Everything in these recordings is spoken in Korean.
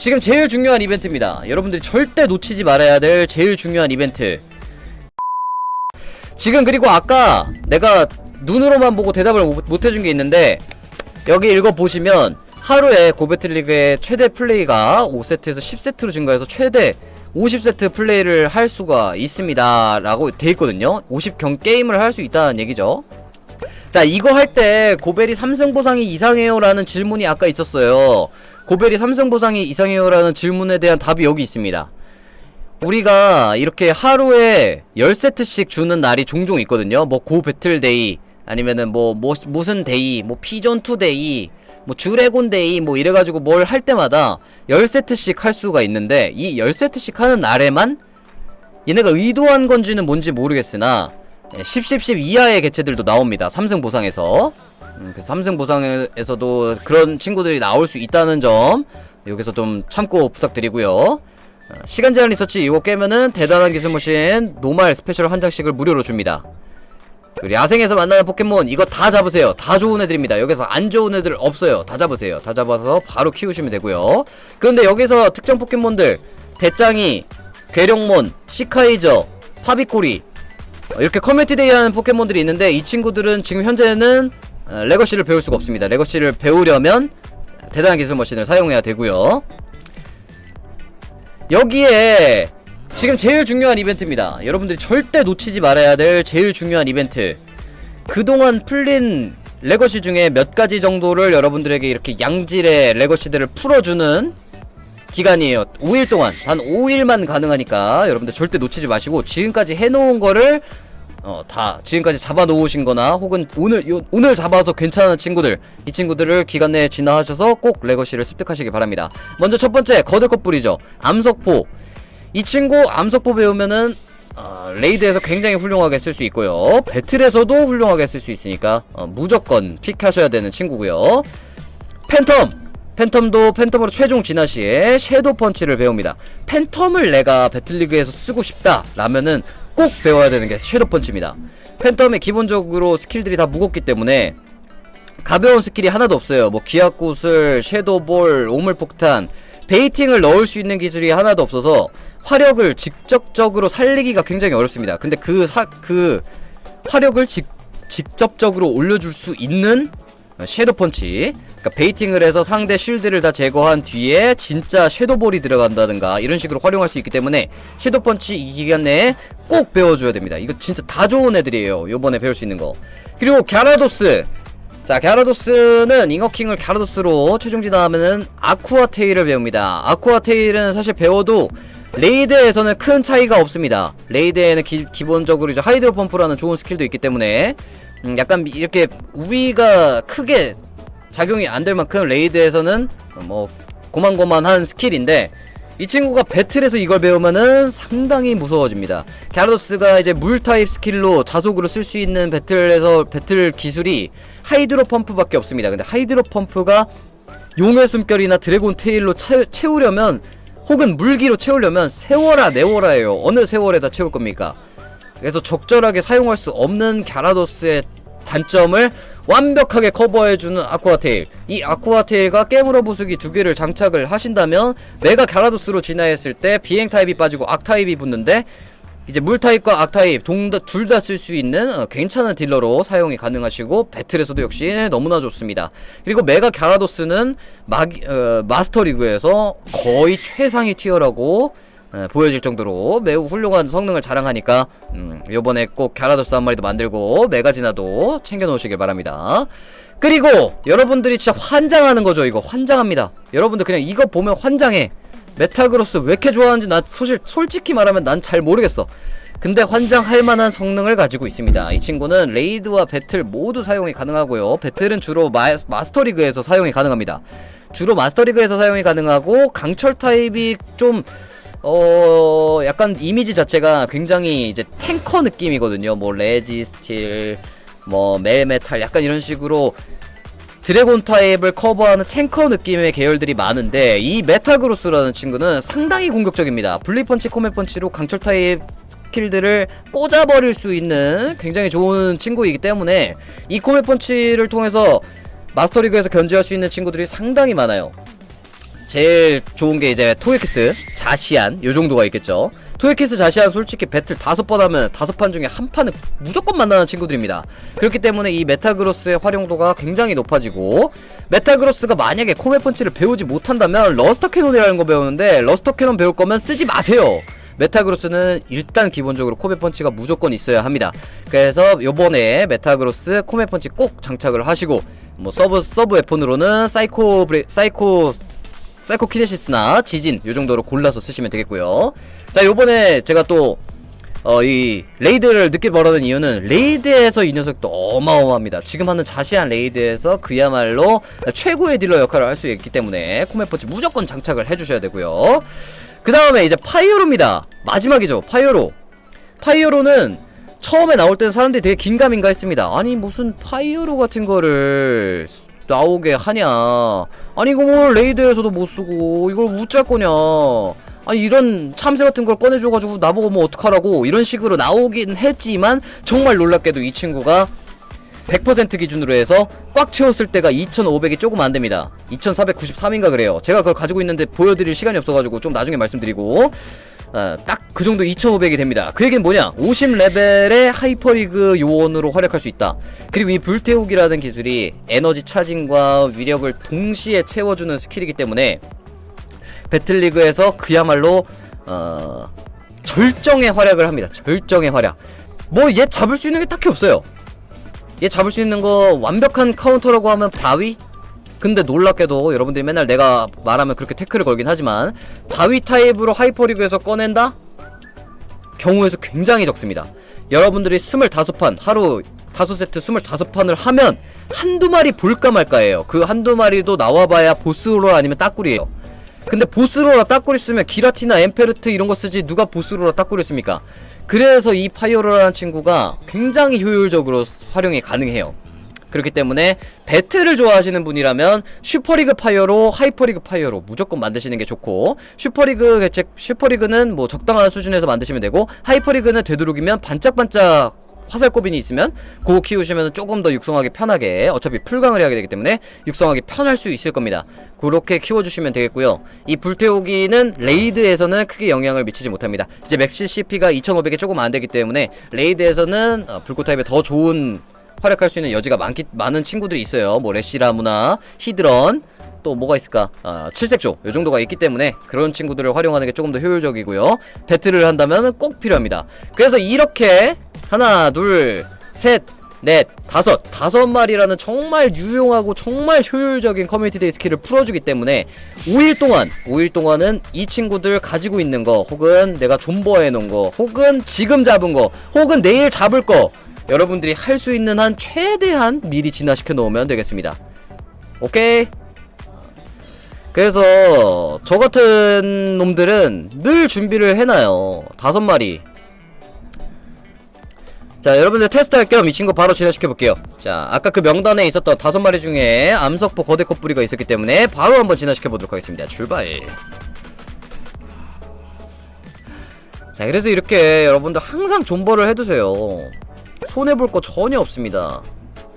지금 제일 중요한 이벤트입니다. 여러분들이 절대 놓치지 말아야 될 제일 중요한 이벤트. 지금 그리고 아까 내가 눈으로만 보고 대답을 못, 못 해준 게 있는데 여기 읽어보시면 하루에 고배틀리그의 최대 플레이가 5세트에서 10세트로 증가해서 최대 50세트 플레이를 할 수가 있습니다 라고 돼 있거든요 50경 게임을 할 수 있다는 얘기죠 자 이거 할 때 고벨이 3승 보상이 이상해요 라는 질문이 아까 있었어요 고벨이 3승 보상이 이상해요 라는 질문에 대한 답이 여기 있습니다 우리가 이렇게 하루에 10세트씩 주는 날이 종종 있거든요. 뭐 고 배틀데이 아니면은 뭐, 뭐 무슨 데이, 뭐 피존2 데이, 뭐 주레곤 데이 뭐 이래 가지고 뭘 할 때마다 10세트씩 할 수가 있는데 이 10세트씩 하는 날에만 얘네가 의도한 건지는 뭔지 모르겠으나 10, 10, 10 이하의 개체들도 나옵니다. 3승 보상에서. 음, 그 3승 보상에서도 그런 친구들이 나올 수 있다는 점 여기서 좀 참고 부탁드리고요. 어, 시간 제한 리서치 이거 깨면은 대단한 기술 머신 노말 스페셜 한 장씩을 무료로 줍니다. 야생에서 만나는 포켓몬 이거 다 잡으세요. 다 좋은 애들입니다. 여기서 안 좋은 애들 없어요. 다 잡으세요. 다 잡아서 바로 키우시면 되고요. 그런데 여기서 특정 포켓몬들 배짱이, 괴룡몬, 시카이저, 파비코리 어, 이렇게 커뮤니티 데이 하는 포켓몬들이 있는데 이 친구들은 지금 현재는 어, 레거시를 배울 수가 없습니다. 레거시를 배우려면 대단한 기술 머신을 사용해야 되고요. 여기에 지금 제일 중요한 이벤트입니다. 여러분들이 절대 놓치지 말아야 될 제일 중요한 이벤트. 그동안 풀린 레거시 중에 몇 가지 정도를 여러분들에게 이렇게 양질의 레거시들을 풀어주는 기간이에요. 5일 동안. 단 5일만 가능하니까 여러분들 절대 놓치지 마시고 지금까지 해놓은 거를 어, 다 지금까지 잡아 놓으신 거나 혹은 오늘 요, 오늘 잡아서 괜찮은 친구들 이 친구들을 기간 내에 진화하셔서 꼭 레거시를 습득하시기 바랍니다. 먼저 첫 번째 거대컵 뿌리죠. 암석포. 이 친구 암석포 배우면은 어, 레이드에서 굉장히 훌륭하게 쓸 수 있고요. 배틀에서도 훌륭하게 쓸 수 있으니까 어, 무조건 픽하셔야 되는 친구고요. 팬텀. 팬텀도 팬텀으로 최종 진화 시에 섀도우 펀치를 배웁니다. 팬텀을 내가 배틀리그에서 쓰고 싶다 라면은 꼭 배워야 되는 게 섀도우 펀치입니다. 팬텀의 기본적으로 스킬들이 다 무겁기 때문에 가벼운 스킬이 하나도 없어요. 뭐 기압구슬, 섀도우볼, 오물폭탄, 베이팅을 넣을 수 있는 기술이 하나도 없어서 화력을 직접적으로 살리기가 굉장히 어렵습니다. 근데 그 사, 그 화력을 직, 직접적으로 올려줄 수 있는 섀도우 펀치. 그러니까 베이팅을 해서 상대 쉴드를 다 제거한 뒤에 진짜 섀도볼이 들어간다든가 이런 식으로 활용할 수 있기 때문에 섀도우 펀치 이 기간 내에 꼭 배워줘야 됩니다. 이거 진짜 다 좋은 애들이에요. 요번에 배울 수 있는 거. 그리고 갸라도스. 자, 갸라도스는 잉어킹을 갸라도스로 최종 진화하면은 아쿠아 테일을 배웁니다. 아쿠아 테일은 사실 배워도 레이드에서는 큰 차이가 없습니다. 레이드에는 기, 기본적으로 이제 하이드로 펌프라는 좋은 스킬도 있기 때문에 음, 약간 미- 이렇게 우위가 크게 작용이 안 될 만큼 레이드에서는 뭐 고만고만한 스킬인데 이 친구가 배틀에서 이걸 배우면은 상당히 무서워집니다. 갸라도스가 이제 물 타입 스킬로 자속으로 쓸 수 있는 배틀에서 배틀 기술이 하이드로 펌프밖에 없습니다. 근데 하이드로 펌프가 용의 숨결이나 드래곤 테일로 채, 채우려면 혹은 물기로 채우려면 세월아 네월아예요. 어느 세월에다 채울 겁니까? 그래서 적절하게 사용할 수 없는 갸라도스의 단점을 완벽하게 커버해주는 아쿠아테일 이 아쿠아테일과 깨물어 부수기 두 개를 장착을 하신다면 메가 갸라도스로 진화했을 때 비행 타입이 빠지고 악 타입이 붙는데 이제 물 타입과 악 타입 둘 다 쓸 수 있는 어, 괜찮은 딜러로 사용이 가능하시고 배틀에서도 역시 너무나 좋습니다. 그리고 메가 갸라도스는 마, 어, 마스터 리그에서 거의 최상위 티어라고 어, 보여질 정도로 매우 훌륭한 성능을 자랑하니까 음, 요번에 꼭 갸라도스 한 마리도 만들고 메가지나도 챙겨 놓으시길 바랍니다. 그리고 여러분들이 진짜 환장하는 거죠 이거 환장합니다. 여러분들 그냥 이거 보면 환장해. 메타그로스 왜 이렇게 좋아하는지 난 사실 솔직히 말하면 난 잘 모르겠어. 근데 환장할 만한 성능을 가지고 있습니다. 이 친구는 레이드와 배틀 모두 사용이 가능하고요. 배틀은 주로 마, 마스터리그에서 사용이 가능합니다. 주로 마스터리그에서 사용이 가능하고 강철 타입이 좀 어, 약간 이미지 자체가 굉장히 이제 탱커 느낌이거든요. 뭐 레지 스틸, 뭐 멜메탈 약간 이런 식으로 드래곤 타입을 커버하는 탱커 느낌의 계열들이 많은데 이 메타그로스라는 친구는 상당히 공격적입니다. 블리펀치, 코메펀치로 강철 타입 스킬들을 꽂아버릴 수 있는 굉장히 좋은 친구이기 때문에 이 코메펀치를 통해서 마스터리그에서 견제할 수 있는 친구들이 상당히 많아요. 제일 좋은 게 이제 토이키스 자시안 요 정도가 있겠죠. 토이키스 자시안 솔직히 배틀 다섯 번 하면 다섯 판 중에 한 판은 무조건 만나는 친구들입니다. 그렇기 때문에 이 메타그로스의 활용도가 굉장히 높아지고 메타그로스가 만약에 코메 펀치를 배우지 못한다면 러스터 캐논이라는 거 배우는데 러스터 캐논 배울 거면 쓰지 마세요. 메타그로스는 일단 기본적으로 코메 펀치가 무조건 있어야 합니다. 그래서 요번에 메타그로스 코메 펀치 꼭 장착을 하시고 뭐 서브 서브 웨폰으로는 사이코 브레, 사이코 사이코 키네시스나 지진 요 정도로 골라서 쓰시면 되겠고요. 자, 요번에 제가 또 어, 이 레이드를 늦게 벌어는 이유는 레이드에서 이 녀석도 어마어마합니다. 지금 하는 자세한 레이드에서 그야말로 최고의 딜러 역할을 할 수 있기 때문에 코메퍼치 무조건 장착을 해주셔야 되고요. 그 다음에 이제 파이어로입니다. 마지막이죠. 파이어로. 파이어로는 처음에 나올 때는 사람들이 되게 긴가민가 했습니다. 아니 무슨 파이어로 같은 거를 나오게 하냐. 아니 이거 뭐 레이드에서도 못 쓰고 이걸 우짤 거냐. 아니 이런 참새 같은 걸 꺼내줘가지고 나보고 뭐 어떡하라고 이런 식으로 나오긴 했지만 정말 놀랍게도 이 친구가 100% 기준으로 해서 꽉 채웠을 때가 2500이 조금 안 됩니다. 2493인가 그래요. 제가 그걸 가지고 있는데 보여드릴 시간이 없어가지고 좀 나중에 말씀드리고 어, 딱그 정도 2500이 됩니다. 그 얘기는 뭐냐? 50레벨의 하이퍼리그 요원으로 활약할 수 있다. 그리고 이 불태우기라는 기술이 에너지 차징과 위력을 동시에 채워주는 스킬이기 때문에 배틀리그에서 그야말로 어, 절정의 활약을 합니다. 절정의 활약. 뭐 얘 잡을 수 있는 게 딱히 없어요. 얘 잡을 수 있는 거 완벽한 카운터라고 하면 바위? 근데 놀랍게도 여러분들이 맨날 내가 말하면 그렇게 태클을 걸긴 하지만 바위 타입으로 하이퍼리그에서 꺼낸다? 경우에서 굉장히 적습니다. 여러분들이 25판 하루 5세트 25판을 하면 한두 마리 볼까 말까예요. 그 한두 마리도 나와봐야 보스로라 아니면 따꾸리예요. 근데 보스로라 따꾸리 쓰면 기라티나 엠페르트 이런 거 쓰지 누가 보스로라 따꾸리 씁니까? 그래서 이 파이어로라는 친구가 굉장히 효율적으로 활용이 가능해요. 그렇기 때문에 배틀을 좋아하시는 분이라면 슈퍼리그 파이어로 하이퍼리그 파이어로 무조건 만드시는 게 좋고 슈퍼리그 개체 슈퍼리그는 뭐 적당한 수준에서 만드시면 되고 하이퍼리그는 되도록이면 반짝반짝 화살꼬빈이 있으면 그거 키우시면 조금 더 육성하기 편하게 어차피 풀강을 해야 되기 때문에 육성하기 편할 수 있을 겁니다. 그렇게 키워주시면 되겠고요. 이 불태우기는 레이드에서는 크게 영향을 미치지 못합니다. 이제 맥시 CP가 2500이 조금 안 되기 때문에 레이드에서는 어, 불꽃 타입에 더 좋은 활약할 수 있는 여지가 많기, 많은 친구들이 있어요. 뭐 레시라무나 히드런 또 뭐가 있을까? 아, 칠색조 요 정도가 있기 때문에 그런 친구들을 활용하는 게 조금 더 효율적이고요. 배틀을 한다면 꼭 필요합니다. 그래서 이렇게 하나, 둘, 셋, 넷, 다섯, 다섯 마리라는 정말 유용하고 정말 효율적인 커뮤니티 데이 스킬을 풀어주기 때문에 5일 동안, 5일 동안은 이 친구들 가지고 있는 거, 혹은 내가 존버해 놓은 거, 혹은 지금 잡은 거, 혹은 내일 잡을 거, 여러분들이 할 수 있는 한 최대한 미리 진화시켜 놓으면 되겠습니다. 오케이? 그래서 저 같은 놈들은 늘 준비를 해놔요. 다섯 마리. 자, 여러분들 테스트할 겸 이 친구 바로 진화시켜 볼게요. 자, 아까 그 명단에 있었던 다섯 마리 중에 암석포 거대 컵뿌리가 있었기 때문에 바로 한번 진화시켜 보도록 하겠습니다. 출발. 자, 그래서 이렇게 여러분들 항상 존버를 해두세요. 손해볼 거 전혀 없습니다.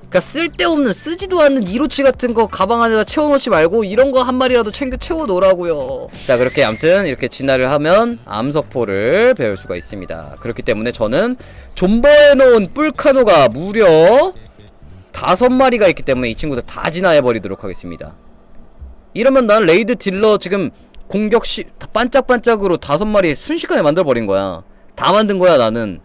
그니까 쓸데없는 쓰지도 않는 이로치 같은 거 가방 안에다 채워놓지 말고 이런 거 한 마리라도 챙겨 채워놓으라고요. 자 그렇게 암튼 이렇게 진화를 하면 암석포를 배울 수가 있습니다. 그렇기 때문에 저는 존버해놓은 뿔카노가 무려 다섯 마리가 있기 때문에 이 친구들 다 진화해버리도록 하겠습니다. 이러면 난 레이드 딜러 지금 공격 시 반짝반짝으로 다섯 마리 순식간에 만들어버린 거야. 다 만든 거야 나는.